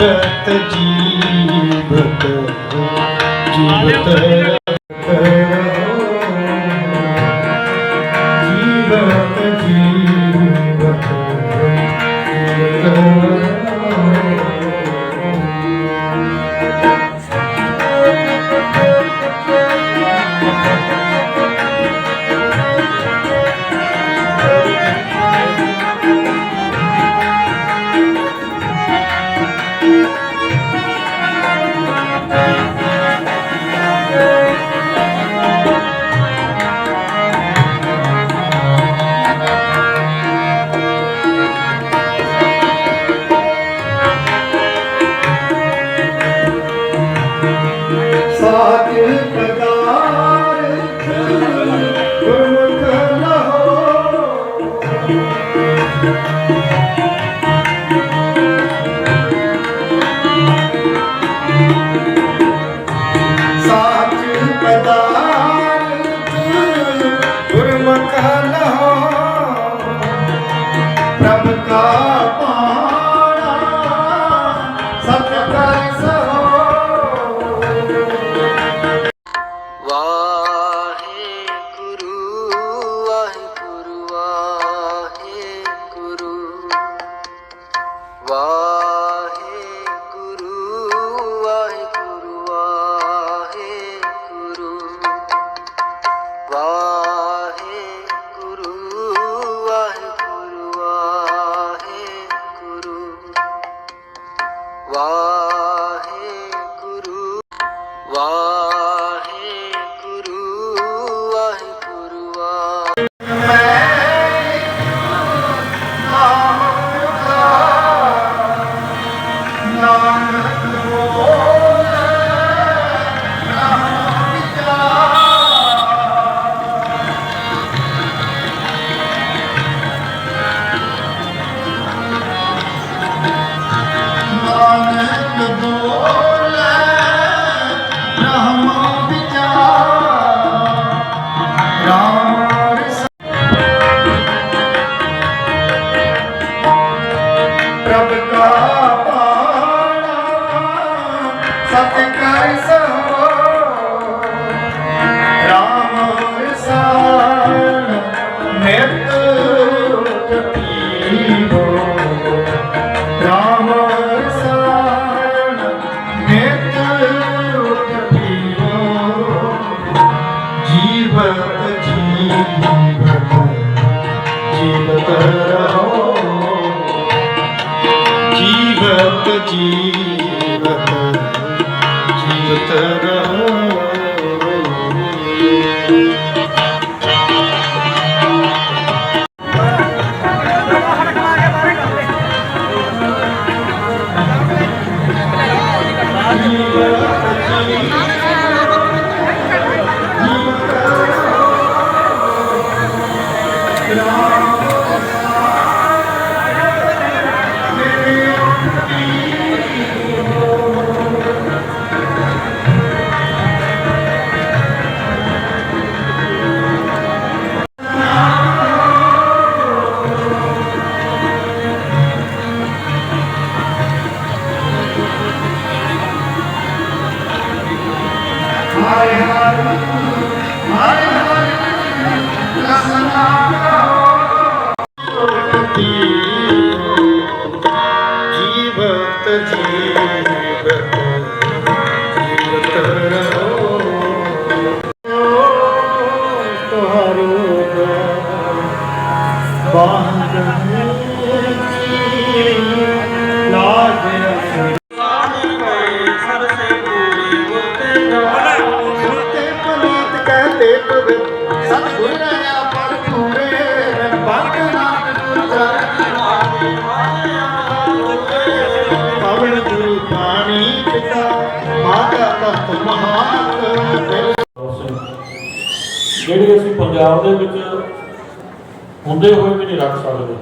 जीवत जीवत जीवत Thank you. ਸਤਿਕਾਰ ਕਰ ਰਾਮ ਰਸਾਇਣ ਨਿਤ ਜਪੀਵੋ। ਰਾਮ ਰਸਾਇਣ ਨਿਤ ਜਪੀਵੋ। ਜੀਵਤ ਜੀਵਤ ਜੀਵਤ ਰਹੋ। ਜੀਵਤ ਜੀਵਤ Hare Hare ਵਿੱਚ ਹੁੰਦੇ ਹੋਏ ਵੀ ਨਹੀਂ ਰੱਖ ਸਕਦੇ।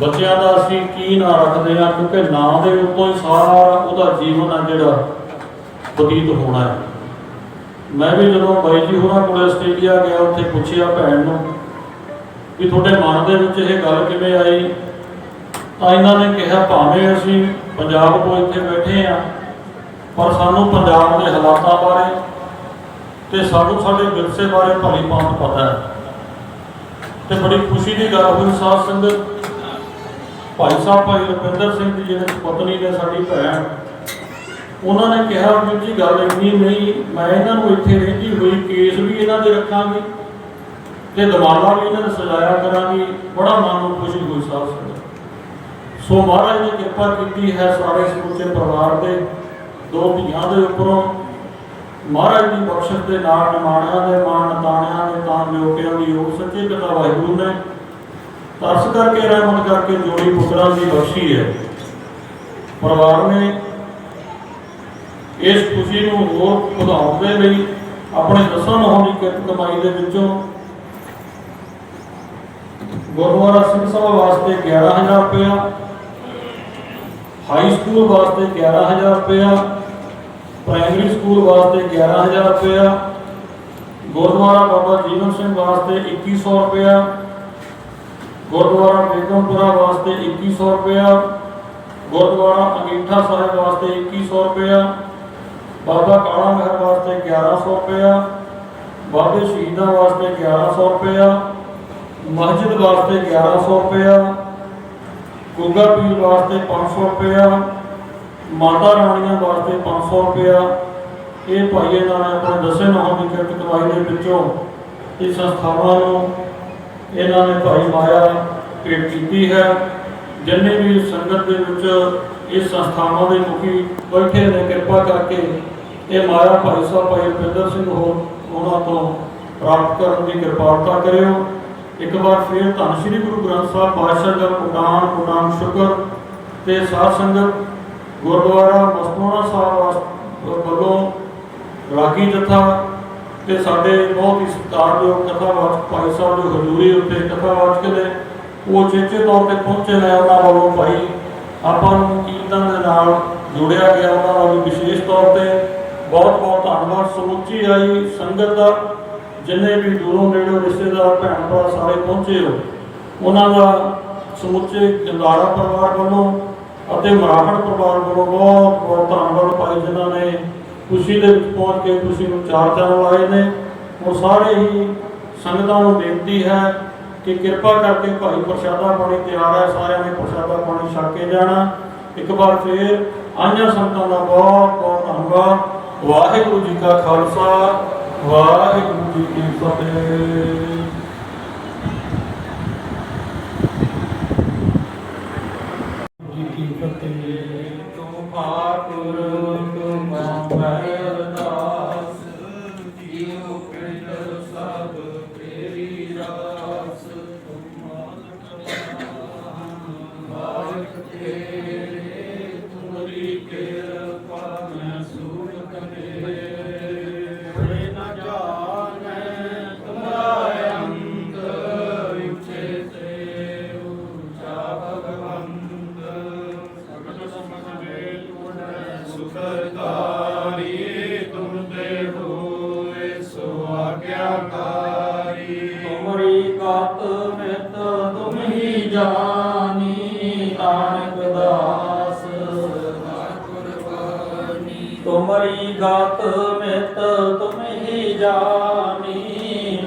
ਬੱਚਿਆਂ ਦਾ ਅਸੀਂ ਕੀ ਨਾਂ ਰੱਖਦੇ ਹਾਂ, ਕਿਉਂਕਿ ਨਾਂ ਦੇ ਉੱਤੋਂ ਹੀ ਸਾਰਾ ਉਹਦਾ ਜੀਵਨ ਆ ਜਿਹੜਾ ਬਤੀਤ ਹੋਣਾ ਹੈ। ਮੈਂ ਵੀ ਜਦੋਂ ਬਾਈ ਜੀ ਹੋਰਾਂ ਕੋਲ ਆਸਟ੍ਰੇਲੀਆ ਗਿਆ, ਉੱਥੇ ਪੁੱਛਿਆ ਭੈਣ ਨੂੰ ਵੀ ਤੁਹਾਡੇ ਮਨ ਦੇ ਵਿੱਚ ਇਹ ਗੱਲ ਕਿਵੇਂ ਆਈ? ਤਾਂ ਇਹਨਾਂ ਨੇ ਕਿਹਾ, ਭਾਵੇਂ ਅਸੀਂ ਪੰਜਾਬ ਤੋਂ ਇੱਥੇ ਬੈਠੇ ਆ ਪਰ ਸਾਨੂੰ ਪੰਜਾਬ ਦੇ ਹਾਲਾਤਾਂ ਬਾਰੇ ਤੇ ਸਾਨੂੰ ਸਾਡੇ ਵਿਰਸੇ ਬਾਰੇ ਭਲੀ ਭਾਂਤ ਪਤਾ ਹੈ। ਤੇ ਬੜੀ ਖੁਸ਼ੀ ਦੀ ਗੱਲ ਹੋਈ ਸਾਧ ਸੰਗਤ ਭਾਈ ਸਾਹਿਬ ਭਾਈ ਰੁਪਿੰਦਰ ਸਿੰਘ ਜੀ ਜਿਹੜੇ ਪਤਨੀ ਨੇ ਸਾਡੀ ਭੈਣ, ਉਹਨਾਂ ਨੇ ਕਿਹਾ ਵੀ ਜੀ, ਗੱਲ ਇੰਨੀ ਨਹੀਂ, ਮੈਂ ਇਹਨਾਂ ਨੂੰ ਇੱਥੇ ਰਹਿੰਦੀ ਹੋਈ ਕੇਸ ਵੀ ਇਹਨਾਂ ਦੇ ਰੱਖਾਂਗੀ ਤੇ ਦਮਾਲਾ ਵੀ ਇਹਨਾਂ ਨੇ ਸਜਾਇਆ ਕਰਾਂਗੀ। ਬੜਾ ਮਨ ਨੂੰ ਖੁਸ਼ੀ ਹੋਈ ਸਾਹਿਬ ਸੰਗਤ। ਸੋ ਮਹਾਰਾਜ ਨੇ ਕਿਰਪਾ ਕੀਤੀ ਹੈ ਸਾਰੇ ਸਮੁੱਚੇ ਪਰਿਵਾਰ ਦੇ ਦੋ ਧੀਆਂ ਦੇ ਉੱਪਰੋਂ। ਮਹਾਰਾਜ ਦੀ ਬਖਸ਼ਿਸ਼ ਦੇ ਨਾਲ ਨਿਮਾਣਿਆਂ ਦੇ, ਮਾਣ ਨਤਾਣਿਆਂ ਦੇ, ਤਾਂ ਲੋਕਿਆਂ ਦੀ ਉਹ ਸੱਚੇ ਪਿਤਾ ਵਾਹਿਗੁਰੂ ਨੇ। ਤਰਸ ਕਰਕੇ ਰਹਿਮਤ ਕਰਕੇ ਜੋੜੀ ਪੁੱਤਰਾਂ ਦੀ ਬਖਸ਼ੀ ਹੈ। ਪਰਿਵਾਰ ਨੇ ਇਸ ਖੁਸ਼ੀ ਨੂੰ ਹੋਰ ਵਧਾਉਣ ਦੇ ਲਈ ਆਪਣੇ ਦਸਾਂ ਨੌਂ ਕਿਰਤ ਕਮਾਈ ਦੇ ਵਿੱਚੋਂ ਗੁਰਦੁਆਰਾ ਸਿੰਘ ਸਭਾ ਵਾਸਤੇ 11000 ਰੁਪਇਆ ਹਾਈ ਸਕੂਲ ਵਾਸਤੇ 11000 ਰੁਪਇਆ ਪ੍ਰਾਇਮਰੀ ਸਕੂਲ ਵਾਸਤੇ 11000 ਰੁਪਇਆ ਗੁਰਦੁਆਰਾ ਬਾਬਾ ਜੀਵਨ ਸਿੰਘ ਵਾਸਤੇ 2100 ਰੁਪਇਆ ਗੁਰਦੁਆਰਾ ਬੇਗਮਪੁਰਾ ਵਾਸਤੇ 2100 ਰੁਪਇਆ ਗੁਰਦੁਆਰਾ ਅੰਗੀਠਾ ਸਾਹਿਬ ਵਾਸਤੇ 2100 ਰੁਪਇਆ ਬਾਬਾ ਕਾਲਾ ਮਹਿਰ ਵਾਸਤੇ 1100 ਰੁਪਇਆ ਬਾਬੇ ਸ਼ਹੀਦਾਂ ਵਾਸਤੇ 1100 ਰੁਪਇਆ ਮਸਜਿਦ ਵਾਸਤੇ 1100 ਰੁਪਇਆ ਗੁੱਗਾ ਪੀਰ ਵਾਸਤੇ 500 ਰੁਪਇਆ ਮਾਤਾ ਰਾਣੀਆਂ ਵਾਸਤੇ 500 ਰੁਪਇਆ। ਇਹ ਭਾਈ ਇਹਨਾਂ ਨੇ ਆਪਣੇ ਦਸੇ ਨਾਮ ਦੀ ਕਿਰਤ ਕਮਾਈ ਦੇ ਵਿੱਚੋਂ ਇਸ ਸੰਸਥਾਵਾਂ ਨੂੰ ਇਹਨਾਂ ਨੇ ਭਾਈ ਮਾਇਆ ਭੇਟ ਕੀਤੀ ਹੈ। ਜਿੰਨੇ ਵੀ ਸੰਗਤ ਦੇ ਵਿੱਚ ਇਸ ਸੰਸਥਾਵਾਂ ਦੇ ਮੁਖੀ ਬੈਠੇ ਨੇ, ਕਿਰਪਾ ਕਰਕੇ ਇਹ ਮਾਇਆ ਭਾਈ ਸਾਹਿਬ, ਭਾਈ ਰੁਪਿੰਦਰ ਸਿੰਘ ਹੋਰ, ਉਹਨਾਂ ਤੋਂ ਪ੍ਰਾਪਤ ਕਰਨ ਦੀ ਕਿਰਪਾਲਤਾ ਕਰਿਓ। ਇੱਕ ਵਾਰ ਫਿਰ ਧੰਨ ਸ੍ਰੀ ਗੁਰੂ ਗ੍ਰੰਥ ਸਾਹਿਬ ਪਾਤਸ਼ਾਹ ਦਾ ਪ੍ਰਦਾਨ ਪ੍ਰਦਾਨ ਸ਼ੁਕਰ ਤੇ ਸਾਧ ਸੰਗਤ ਗੁਰਦੁਆਰਾ ਮਸਤੂਣਾ ਸਾਹਿਬ ਵਾਸ- ਵੱਲੋਂ ਰਾਗੀ ਜਥਾ ਤੇ ਸਾਡੇ ਬਹੁਤ ਹੀ ਸਤਿਕਾਰਯੋਗ ਕਥਾਵਾਚਕ ਭਾਈ ਸਾਹਿਬ ਦੇ ਹਜ਼ੂਰੀ ਉੱਤੇ ਕਥਾਵਾਚਕ ਨੇ, ਉਹ ਚੇਚੇ ਤੌਰ ਤੇ ਪਹੁੰਚੇ ਨੇ ਉਹਨਾਂ ਵੱਲੋਂ ਭਾਈ, ਆਪਾਂ ਨੂੰ ਕੀਰਤਨ ਦੇ ਨਾਲ ਜੁੜਿਆ ਗਿਆ ਉਹਨਾਂ ਦਾ ਵੀ ਵਿਸ਼ੇਸ਼ ਤੌਰ ਤੇ। ਬਹੁਤ ਬਹੁਤ ਧੰਨਵਾਦ। ਸਮੁੱਚੀ ਆਈ ਸੰਗਤ ਦਾ, ਜਿੰਨੇ ਵੀ ਦੂਰੋਂ ਨੇੜੋਂ ਰਿਸ਼ਤੇਦਾਰ ਭੈਣ ਭਰਾ ਸਾਰੇ ਪਹੁੰਚੇ ਹੋ, ਉਹਨਾਂ ਦਾ ਸਮੁੱਚੇ ਜੰਦਾਰਾ ਪਰਿਵਾਰ ਵੱਲੋਂ ਅਤੇ ਮਰਾਠੜ ਪਰਿਵਾਰ ਵੱਲੋਂ ਬਹੁਤ ਬਹੁਤ ਧੰਨਵਾਦ ਭਾਈ ਜਿਨ੍ਹਾਂ ਨੇ ਖੁਸ਼ੀ ਦੇ ਵਿੱਚ ਪਹੁੰਚ ਕੇ ਖੁਸ਼ੀ ਨੂੰ ਚਾਰ ਚੰਨ ਲਾਏ ਨੇ। ਉਹ ਸਾਰੇ ਹੀ ਸੰਗਤਾਂ ਨੂੰ ਬੇਨਤੀ ਹੈ ਕਿ ਕਿਰਪਾ ਕਰਕੇ ਭਾਈ ਪ੍ਰਸ਼ਾਦਾ ਪਾਣੀ ਤਿਆਰ ਹੈ, ਸਾਰਿਆਂ ਨੇ ਪ੍ਰਸ਼ਾਦਾ ਪਾਣੀ ਛਕ ਕੇ ਜਾਣਾ। ਇੱਕ ਵਾਰ ਫੇਰ ਆਈਆਂ ਸੰਗਤਾਂ ਦਾ ਬਹੁਤ ਬਹੁਤ ਧੰਨਵਾਦ। ਵਾਹਿਗੁਰੂ ਜੀ ਕਾ ਖਾਲਸਾ, ਵਾਹਿਗੁਰੂ ਜੀ ਕੀ ਫਤਿਹ ਜੀ ਕੀ ਫਤਿਹ ਤੂੰ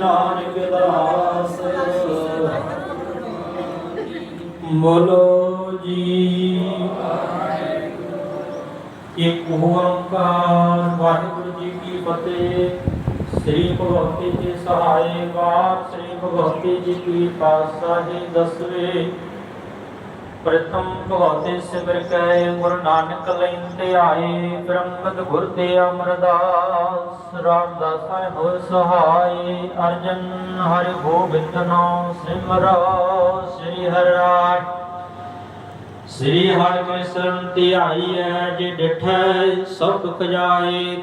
ਨਾਨਕ ਦਾਸ। ਬੋਲੋ ਜੀ। ਇੱਕ ਓੰਕਾਰ, ਵਾਹਿਗੁਰੂ ਜੀ ਕੀ ਫਤਿਹ। ਸ੍ਰੀ ਭਗਵਤੀ ਜੀ ਸਹਾਇ ਬਾਪ ਸ੍ਰੀ ਭਗਵਤੀ ਜੀ ਕੀ ਪਾਤਸ਼ਾਹੀ ਦਸਵੇਂ। ਪ੍ਰਥਮ ਭਗਵਤੇ ਸਿਮਰ ਕੈ ਗੁਰੂ ਨਾਨਕ ਲੈਂਦੇ ਆਏ ਬ੍ਰਹਮਦ ਗੁਰ ਤੇ ਅਮਰਦਾਸ ਰਾਮਦਾਸਾਇ ਹੋ ਸਹਾਈ ਅਰਜਨ ਹਰਿ ਗੋਬਿੰਦ ਨਾਮ ਸਿਮਰੋ ਸ੍ਰੀ ਹਰਿ ਰਾਜ ਸ੍ਰੀ ਹਰਿ ਕ੍ਰਿਸ਼ਨ ਸ਼ਰਨ ਧਿਆਈ ਹੈ ਜੇ ਡਿਠੈ ਸਭ ਦੁਖ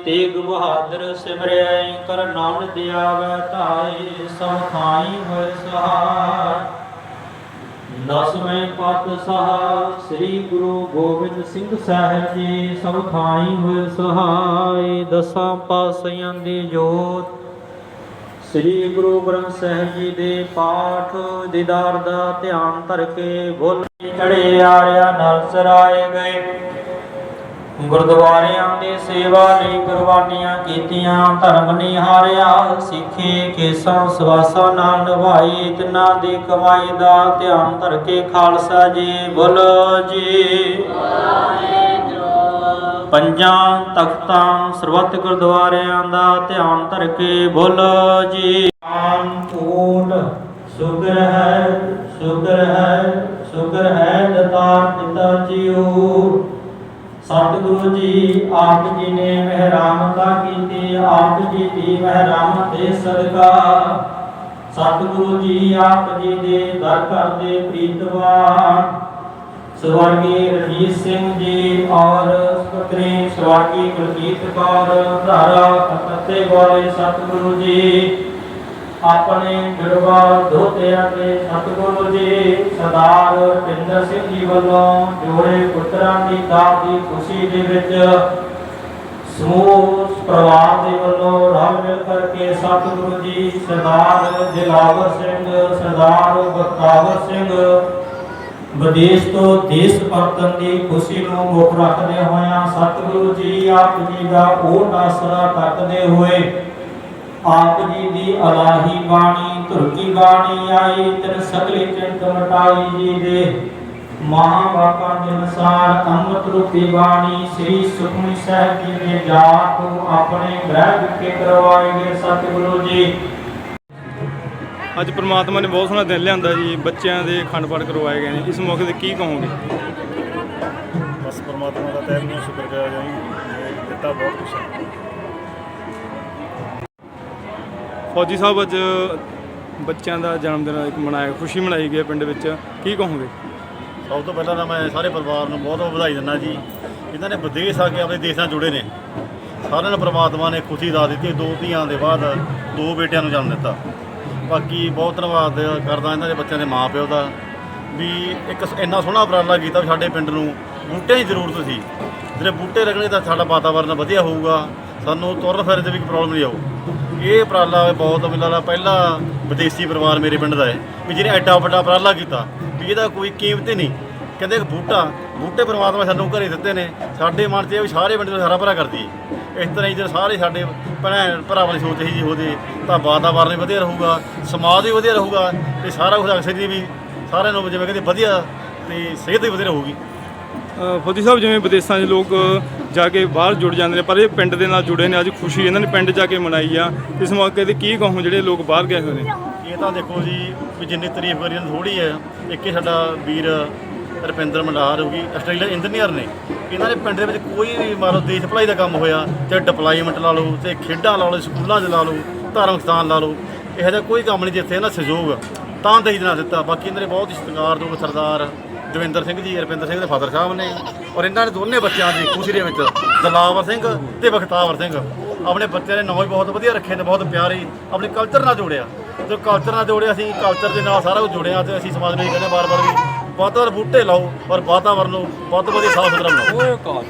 ਤੇਗ ਬਹਾਦਰ ਸਿਮਰਿਐ, ਕਰ ਨਾਮ ਦਿਆਵੈ, ਧਾਏ, ਸਭ ਥਾਈ ਹੋਇ ਸਹਾਇ। ਦਸਵੇਂ ਪਾਤਸ਼ਾਹ ਸ੍ਰੀ ਗੁਰੂ ਗੋਬਿੰਦ ਸਿੰਘ ਸਾਹਿਬ ਜੀ, ਸਭ ਥਾਈ ਹੋਏ ਸਹਾਈ, ਦਸਾਂ ਪਾਤਸ਼ਾਹਾਂ ਦੀ ਜੋਤ। ਸ੍ਰੀ ਗੁਰੂ ਗ੍ਰੰਥ ਸਾਹਿਬ ਜੀ ਦੇ ਪਾਠ, ਦੀਦਾਰ ਦਾ ਧਿਆਨ ਧਰ ਕੇ ਬੋਲ ਚੜੇ ਆਰਿਆ ਨਰਸਰਾਏ ਗਏ। ਗੁਰਦੁਆਰਿਆਂ ਦੀ ਸੇਵਾ ਲਈ ਕੁਰਬਾਨੀਆਂ ਕੀਤੀਆਂ, ਧਰਮ ਨਿਹਾਰਿਆ ਸਿੱਖੇ ਕੇਸਾਂ ਸਵਾਸਾਂ ਨਾਲ ਨਿਭਾਈ, ਤਿਨਾਂ ਦੀ ਕਮਾਈ ਦਾ ਧਿਆਨ ਧਰ ਕੇ ਖਾਲਸਾ ਜੀ, ਬੋਲੋ ਜੀ। ਪੰਜਾਂ ਤਖਤਾਂ ਸਰਬੱਤ ਗੁਰਦੁਆਰਿਆਂ ਦਾ ਧਿਆਨ ਧਰ ਕੇ ਬੋਲੋ ਜੀ। ਆਨ ਊਟ ਸ਼ੁਕਰ ਹੈ, ਸੁਗਰ ਹੈ ਸ਼ੁਕਰ ਹੈ ਦਤਾਰ ਪਿਤਾ ਜੀਓ। ਸਤਿਗੁਰੂ ਜੀ, ਆਪ ਜੀ ਨੇ ਮਿਹਰਾਮਤਾ ਕੀਤੀ, ਆਪ ਜੀ ਦੀ ਮਿਹਰਾਮਤ ਦੇ ਸਦਕਾ। ਸਤਿਗੁਰੂ ਜੀ, ਆਪ ਜੀ ਦੇ ਦਰ ਘਰ ਪ੍ਰੀਤਵਾਨ। ਸਵਰਗੀ ਰਣਜੀਤ ਸਿੰਘ ਜੀ ਔਰ ਸੁਪਤਰੀ ਸਵਰਗੀ ਗੁਰਜੀਤ ਕੌਰ, ਧਾਰਾ ਅਕਤੇ ਵਾਲੇ ਸਤਿਗੁਰੂ ਜੀ। ਆਪਣੇ ਜੜਵਾ ਦੋਤਿਆਂ ਦੇ ਸਤਿਗੁਰੂ ਜੀ ਸਰਦਾਰ ਪਿੰਦਰ ਸਿੰਘ ਜੀ ਵੱਲੋਂ ਜੋੜੇ ਪੁੱਤਰਾਂ ਦੀ ਦਾਤ ਦੀ ਖੁਸ਼ੀ ਦੇ ਵਿੱਚ ਸਮੂਹ, ਪਰਿਵਾਰ ਦੇ ਵੱਲੋਂ ਰਲ ਮਿਲ ਕਰਕੇ ਸਤਿਗੁਰੂ ਜੀ ਸਰਦਾਰ ਦਿਲਾਵਰ ਸਿੰਘ, ਸਰਦਾਰ ਬਖਤਾਵਰ ਸਿੰਘ ਵਿਦੇਸ਼ ਤੋਂ ਦੇਸ਼ ਪਰਤਨ ਦੀ ਖੁਸ਼ੀ ਨੂੰ ਮੁੱਖ ਰੱਖਦੇ ਹੋਇਆਂ ਸਤਿਗੁਰੂ ਜੀ ਆਪ ਜੀ ਦਾ ਓਟ ਆਸਰਾ ਤੱਕਦੇ ਹੋਏ ਆਪ ਜੀ ਦੀ ਅਲਾਹੀ ਬਾਣੀ ਧੁਰਕੀ ਬਾਣੀ ਆਈ ਤਿਨ ਸਗਲੀ ਚਿੰਤ ਮਟਾਈ ਜੀ ਦੇ। ਮਹਾਵਾਕਾਂ ਦੇ ਅਨੁਸਾਰ ਅੰਮ੍ਰਿਤ ਰੂਪੀ ਬਾਣੀ ਸ੍ਰੀ ਸੁਖਮਨੀ ਸਾਹਿਬ ਜੀ ਦੇ ਜਾਪ ਆਪਣੇ ਗ੍ਰਹਿ ਵਿਖੇ ਕਰਵਾਏ ਗਏ ਸਤਿਗੁਰੂ ਜੀ। ਅੱਜ ਪ੍ਰਮਾਤਮਾ ਨੇ ਬਹੁਤ ਸੋਹਣਾ ਦਿਨ ਲਿਆਂਦਾ ਜੀ ਬੱਚਿਆਂ ਦੇ ਅਖੰਡ ਪਾਠ ਕਰਵਾਏ ਗਏ ਨੇ। ਇਸ ਮੌਕੇ ਤੇ ਕੀ ਕਹੋਗੇ? ਬਸ ਪਰਮਾਤਮਾ ਦਾ ਤਹਿ ਦਿਲੋਂ ਸ਼ੁਕਰ ਕਰਿਆ ਜਾਈ ਦਿੱਤਾ ਬਹੁਤ ਕੁਛ ਫੌਜੀ ਸਾਹਿਬ ਅੱਜ ਬੱਚਿਆਂ ਦਾ ਜਨਮ ਦਿਨ ਇੱਕ ਮਨਾਇਆ, ਖੁਸ਼ੀ ਮਨਾਈ ਗਈ ਹੈ ਪਿੰਡ ਵਿੱਚ। ਕੀ ਕਹੋਗੇ? ਸਭ ਤੋਂ ਪਹਿਲਾਂ ਤਾਂ ਮੈਂ ਸਾਰੇ ਪਰਿਵਾਰ ਨੂੰ ਬਹੁਤ ਬਹੁਤ ਵਧਾਈ ਦਿੰਦਾ ਜੀ। ਇਹਨਾਂ ਨੇ ਵਿਦੇਸ਼ ਆ ਕੇ ਆਪਣੇ ਦੇਸ਼ ਨਾਲ ਜੁੜੇ ਨੇ। ਸਾਰਿਆਂ ਨੂੰ ਪ੍ਰਮਾਤਮਾ ਨੇ ਖੁਸ਼ੀ ਦਾ ਦਿੱਤੀ, ਦੋ ਧੀਆਂ ਦੇ ਬਾਅਦ ਦੋ ਬੇਟਿਆਂ ਨੂੰ ਜਨਮ ਦਿੱਤਾ। ਬਾਕੀ ਬਹੁਤ ਧੰਨਵਾਦ ਕਰਦਾ ਇਹਨਾਂ ਦੇ ਬੱਚਿਆਂ ਦੇ ਮਾਪਿਓ ਦਾ। ਵੀ ਇੱਕ ਇੰਨਾ ਸੋਹਣਾ ਉਪਰਾਲਾ ਕੀਤਾ ਵੀ ਸਾਡੇ ਪਿੰਡ ਨੂੰ। ਬੂਟਿਆਂ ਦੀ ਜ਼ਰੂਰਤ ਸੀ। ਜਿਹੜੇ ਬੂਟੇ ਲੱਗਣੇ ਤਾਂ ਸਾਡਾ ਵਾਤਾਵਰਨ ਵਧੀਆ ਹੋਊਗਾ। ਸਾਨੂੰ ਤੁਰਨ ਫਿਰਨ 'ਚ ਵੀ ਕੋਈ ਪ੍ਰੋਬਲਮ ਨਹੀਂ ਆਊ। ਇਹ ਉਪਰਾਲਾ ਬਹੁਤ ਮੈਨੂੰ ਪਹਿਲਾ ਵਿਦੇਸ਼ੀ ਪਰਿਵਾਰ ਮੇਰੇ ਪਿੰਡ ਦਾ ਹੈ, ਵੀ ਜਿਹਨੇ ਐਡਾ ਵੱਡਾ ਉਪਰਾਲਾ ਕੀਤਾ, ਵੀ ਇਹਦਾ ਕੋਈ ਕੀਮਤ ਹੀ ਨਹੀਂ। ਕਹਿੰਦੇ ਇੱਕ ਬੂਟਾ, ਬੂਟੇ ਪਰਮਾਤਮਾ ਸਾਨੂੰ ਘਰੇ ਦਿੱਤੇ ਨੇ, ਸਾਡੇ ਮਨ 'ਚ ਇਹ ਵੀ ਸਾਰੇ ਪਿੰਡ ਨੂੰ ਹਰਾ ਭਰਾ ਕਰਦੀ ਹੈ। ਇਸ ਤਰ੍ਹਾਂ ਹੀ ਜੇ ਸਾਰੇ ਸਾਡੇ ਭੈਣ ਭਰਾਵਾਂ ਦੀ ਸੋਚ ਇਹੀ ਜੀ ਹੋਵੇ, ਤਾਂ ਵਾਤਾਵਰਨ ਵੀ ਵਧੀਆ ਰਹੂਗਾ, ਸਮਾਜ ਵੀ ਵਧੀਆ ਰਹੂਗਾ, ਤੇ ਸਾਰਾ ਕੁਝ ਅਕਸਰ ਦੀ ਵੀ ਸਾਰਿਆਂ ਨੂੰ ਜਿਵੇਂ ਕਹਿੰਦੇ ਵਧੀਆ, ਤੇ ਸਿਹਤ ਵੀ ਵਧੀਆ ਰਹੂਗੀ। ਅ, ਫੌਜੀ ਸਾਹਿਬ ਜਿਵੇਂ ਵਿਦੇਸ਼ਾਂ 'ਚ ਲੋਕ ਜਾ ਕੇ ਬਾਹਰ ਜੁੜ ਜਾਂਦੇ ਨੇ ਪਰ ਇਹ ਪਿੰਡ ਦੇ ਨਾਲ ਜੁੜੇ ਨੇ ਅੱਜ ਖੁਸ਼ੀ ਇਹਨਾਂ ਨੇ ਪਿੰਡ ਜਾ ਕੇ ਮਨਾਈ ਆ। ਇਸ ਮੌਕੇ ਤੇ ਕੀ ਕਹੋ ਜਿਹੜੇ ਲੋਕ ਬਾਹਰ ਗਏ ਹੋਏ ਨੇ? ਇਹ ਤਾਂ ਦੇਖੋ ਜੀ ਵੀ ਜਿੰਨੀ ਤਾਰੀਫ ਕਰੀ ਇਹਨਾਂ ਥੋੜੀ ਹੈ। ਇੱਕ ਹੀ ਸਾਡਾ ਵੀਰ ਰੁਪਿੰਦਰ ਮੰਡਾਰ ਹੋ ਗਈ ਆਸਟ੍ਰੇਲੀਆ ਇੰਜੀਨੀਅਰ ਨੇ। ਇਹਨਾਂ ਦੇ ਪਿੰਡ ਦੇ ਵਿੱਚ ਕੋਈ ਵੀ ਮੰਨ ਲਓ ਦੇਸ਼ ਭਲਾਈ ਦਾ ਕੰਮ ਹੋਇਆ ਚਾਹੇ ਡਿਪਲੋਇਮੈਂਟ ਲਾ ਲਓ ਤੇ ਖੇਡਾਂ ਲਾ ਲਓ ਸਕੂਲਾਂ 'ਚ ਲਾ ਲਓ ਧਾਰਮਿਕ ਸਥਾਨ ਲਾ ਲਓ ਇਹੋ ਜਿਹਾ ਕੋਈ ਕੰਮ ਨਹੀਂ ਜਿੱਥੇ ਇਹਨਾਂ ਸਹਿਯੋਗ ਤਾਂ ਦਹੀ ਨਾਲ ਦਿੱਤਾ। ਬਾਕੀ ਇਹਨਾਂ ਦੇ ਬਹੁਤ ਹੀ ਸਤਿਕਾਰਯੋਗ ਸਰਦਾਰ ਦਵਿੰਦਰ ਸਿੰਘ ਜੀ ਰੁਪਿੰਦਰ ਸਿੰਘ ਦੇ ਫਾਦਰ ਸਾਹਿਬ ਨੇ। ਔਰ ਇਹਨਾਂ ਦੇ ਦੋਨੇ ਬੱਚਿਆਂ ਦੀ ਖੁਸ਼ੀ ਦੇ ਵਿੱਚ, ਦਲਾਵਰ ਸਿੰਘ ਤੇ ਬਖਤਾਵਰ ਸਿੰਘ। ਆਪਣੇ ਬੱਚਿਆਂ ਦੇ ਨਾਂ ਵੀ ਬਹੁਤ ਵਧੀਆ ਰੱਖੇ ਨੇ ਬਹੁਤ ਪਿਆਰੇ ਆਪਣੇ ਕਲਚਰ ਨਾਲ ਜੋੜਿਆ। ਤੇ ਕਲਚਰ ਨਾਲ ਜੋੜਿਆ ਅਸੀਂ ਕਲਚਰ ਦੇ ਨਾਲ ਸਾਰਾ ਕੁਝ ਜੁੜਿਆ ਤੇ ਅਸੀਂ ਸਮਾਜ ਨੂੰ ਇਹ ਕਹਿੰਦੇ ਬਾਰ-ਬਾਰ ਵੀ ਵਾਤਾਵਰਨ ਬੂਟੇ ਲਾਓ ਔਰ ਵਾਤਾਵਰਨ ਨੂੰ ਬਹੁਤ ਵਧੀਆ ਸਾਫ਼ ਸੁਥਰਾ ਬਣਾਓ।